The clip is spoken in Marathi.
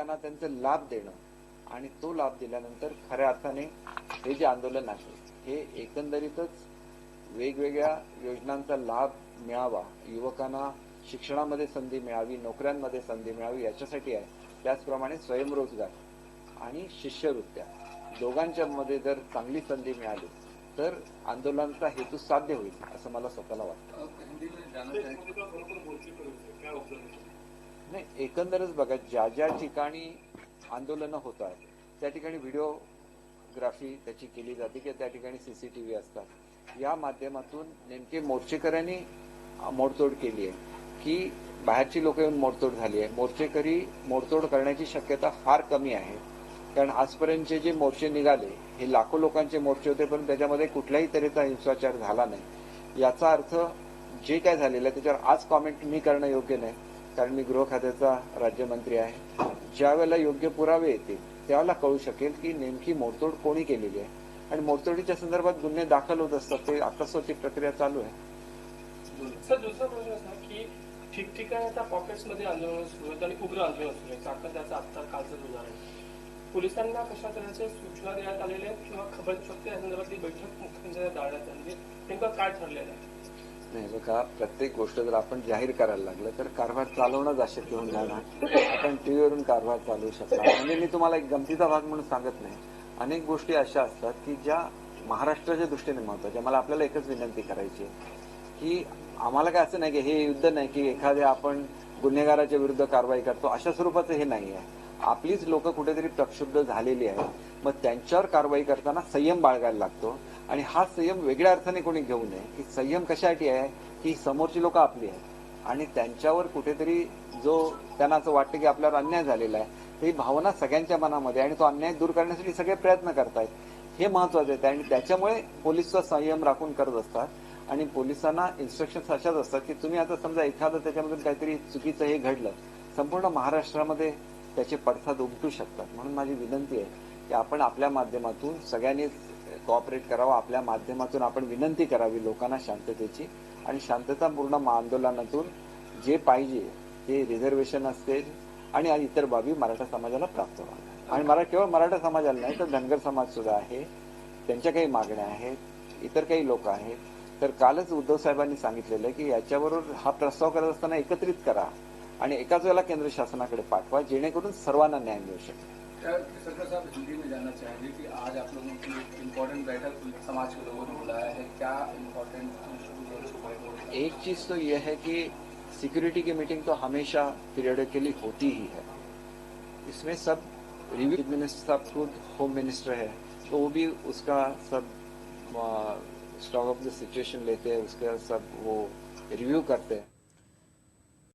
युवकांना त्यांचे लाभ देणं आणि तो लाभ दिल्यानंतर खऱ्या अर्थाने हे जे आंदोलन आहे हे एकंदरीतच वेगवेगळ्या योजनांचा लाभ मिळावा युवकांना शिक्षणामध्ये संधी मिळावी नोकऱ्यांमध्ये संधी मिळावी याच्यासाठी आहे. त्याचप्रमाणे स्वयंरोजगार आणि शिष्यवृत्त्या. दोघांच्या मध्ये जर चांगली संधी मिळाली तर आंदोलनाचा हेतू साध्य होईल असं मला स्वतःला वाटतं. नाही एकंदरच बघा ज्या ज्या ठिकाणी आंदोलनं होतात त्या ठिकाणी व्हिडिओग्राफी त्याची केली जाते किंवा त्या ठिकाणी सीसीटीव्ही असतात. या माध्यमातून नेमके मोर्चेकऱ्यांनी मोडतोड केली आहे की बाहेरची लोक येऊन मोडतोड झाली आहे. मोर्चेकरी मोडतोड करण्याची शक्यता फार कमी आहे. कारण आजपर्यंतचे जे मोर्चे निघाले हे लाखो लोकांचे मोर्चे होते पण त्याच्यामध्ये कुठल्याही तऱ्हेचा हिंसाचार झाला नाही. याचा अर्थ जे काय झालेलं आहे त्याच्यावर आज कॉमेंट मी करणं योग्य नाही. कारण मी गृह खात्याचा राज्यमंत्री आहे. ज्या वेळेला योग्य पुरावे येतील त्याला कळू शकेल की नेमकी मोडतोड कोणी केलेली आहे. आणि मोडतोडीच्या संदर्भात गुन्हे दाखल होत असतात ते आकस्वाची प्रक्रिया चालू आहे. सर दुसरा प्रश्न असा की ठिकठिकाणी आता पॉकेट्समध्ये आंदोलन सुरू आहेत आणि उग्र आंदोलन सुरू आहे चाकण त्याचं आत्ता कालचं उदाहरण पोलिसांना कशा तऱ्हेच्या सूचना देण्यात आलेल्या आहेत किंवा खबर शकते या संदर्भातली बैठक मुख्यमंत्र्यांना दाळण्यात आली नेमकं काय ठरलेलं आहे? नाही बघा प्रत्येक गोष्ट जर आपण जाहीर करायला लागलं तर कारभार चालवणंच अशक्य होऊन जाणार. आपण टीव्हीवरून कारभार चालवू शकता. म्हणजे मी तुम्हाला एक गमतीचा भाग म्हणून सांगत नाही. अनेक गोष्टी अशा असतात की ज्या महाराष्ट्राच्या दृष्टीने महत्त्वाच्या मला आपल्याला एकच विनंती करायची आहे की आम्हाला काय असं नाही की हे युद्ध नाही की एखाद्या आपण गुन्हेगाराच्या विरुद्ध कारवाई करतो. अशा स्वरूपाचं हे नाही आहे. आपलीच लोक कुठेतरी प्रक्षुब्ध झालेली आहेत. मग त्यांच्यावर कारवाई करताना संयम बाळगायला लागतो. आणि हा संयम वेगळ्या अर्थाने कोणी घेऊ नये. की संयम कशासाठी आहे? की समोरची लोक आपली आहेत. आणि त्यांच्यावर कुठेतरी जो त्यांना असं वाटतं की आपल्यावर अन्याय झालेला आहे ही भावना सगळ्यांच्या मनामध्ये आणि तो अन्याय दूर करण्यासाठी सगळे प्रयत्न करतायत. हे महत्वाचं आहे. आणि त्याच्यामुळे पोलिसचा संयम राखून करत असतात. आणि पोलिसांना इन्स्ट्रक्शन अशाच असतात की तुम्ही आता समजा एखादं त्याच्यामधून काहीतरी चुकीचं हे घडलं संपूर्ण महाराष्ट्रामध्ये त्याचे पडसाद उमटू शकतात. म्हणून माझी विनंती आहे की आपण आपल्या माध्यमातून सगळ्यांनीच कॉपरेट करावं आपल्या माध्यमातून आपण विनंती करावी लोकांना शांततेची. आणि शांततापूर्ण आंदोलनातून जे पाहिजे ते रिझर्वेशन असेल आणि इतर बाबी मराठा समाजाला प्राप्त व्हाव्या आणि मरा केवळ मराठा समाजाला नाही तर धनगर समाज सुद्धा आहे. त्यांच्या काही मागण्या आहेत इतर काही लोक आहेत. तर कालच उद्धव साहेबांनी सांगितलेलं आहे की याच्याबरोबर हा प्रस्ताव करत असताना एकत्रित करा आणि एकाच वेळेला केंद्र शासनाकडे पाठवा जेणेकरून सर्वांना न्याय मिळू शकेल. सरकार साहब हिंदी में चाहेंगे कि आज आप लोगों की इम्पोर्टेंट बैठक समाज के लोगों ने बुलाया है। क्या इम्पोर्टेंट एक चीज़ तो यह है कि सिक्योरिटी की मीटिंग तो हमेशा पीरियडिकली होती ही है। इसमें सब रिव्यू मिनिस्टर साहब खुद होम मिनिस्टर है तो वो भी उसका सब स्टॉक ऑफ़ द सिचुएशन लेते हैं, उसका सब वो रिव्यू करते हैं।